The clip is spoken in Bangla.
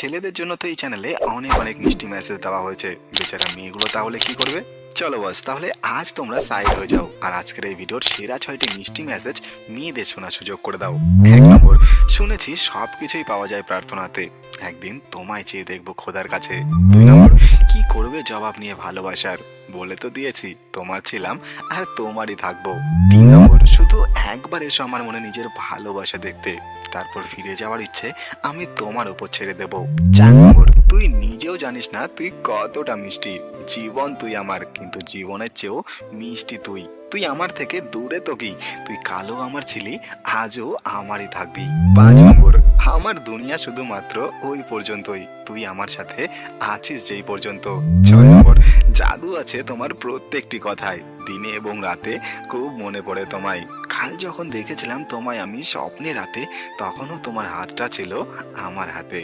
ছেলেদের জন্য তো এই চ্যানেলে অনেক অনেক মিষ্টি মেসেজ দেওয়া হয়েছে। বেচারা মেয়েগুলো তাহলে কি করবে? চলো বস তাহলে আজ তোমরা সাইড হয়ে যাও। আর আজকের এই ভিডিওর সেরা ছয়টি মিষ্টি মেসেজ মেয়েদের শোনার সুযোগ করে দাও। এক নম্বর, শুনেছি সব কিছুই পাওয়া যায় প্রার্থনাতে। একদিন তোমায় চেয়ে দেখব খোদার কাছে। দুই নম্বর, কি করবে জবাব নিয়ে ভালোবাসার? বলে তো দিয়েছি, তোমার ছিলাম আর তোমারই থাকব। তিন নম্বর, শুধু একবার এসো আমার মনে নিজের ভালোবাসা দেখতে। তারপর ফিরে যাওয়ার ইচ্ছে আমি তোমার উপর ছেড়ে দেব। চার নম্বর তুই নিজেও জানিস না তুই কতটা মিষ্টি। জীবন তুই আমার, কিন্তু জীবনের চেয়েও মিষ্টি তুই। তুই আমার থেকে দূরে তো কি? তুই কালো আমার ছিলি, আজও আমারই থাকবি। পাঁচ নম্বর আমার দুনিয়া শুধুমাত্র ওই পর্যন্তই। তুই আমার সাথে আছিস যেই পর্যন্ত। ছয় নম্বর, জাদু আছে তোমার প্রত্যেকটি কথায়। দিনে এবং রাতে খুব মনে পড়ে তোমায়। কাল যখন দেখেছিলাম তোমায় আমি স্বপ্নে রাতে তখনও তোমার হাতটা ছিল আমার হাতে।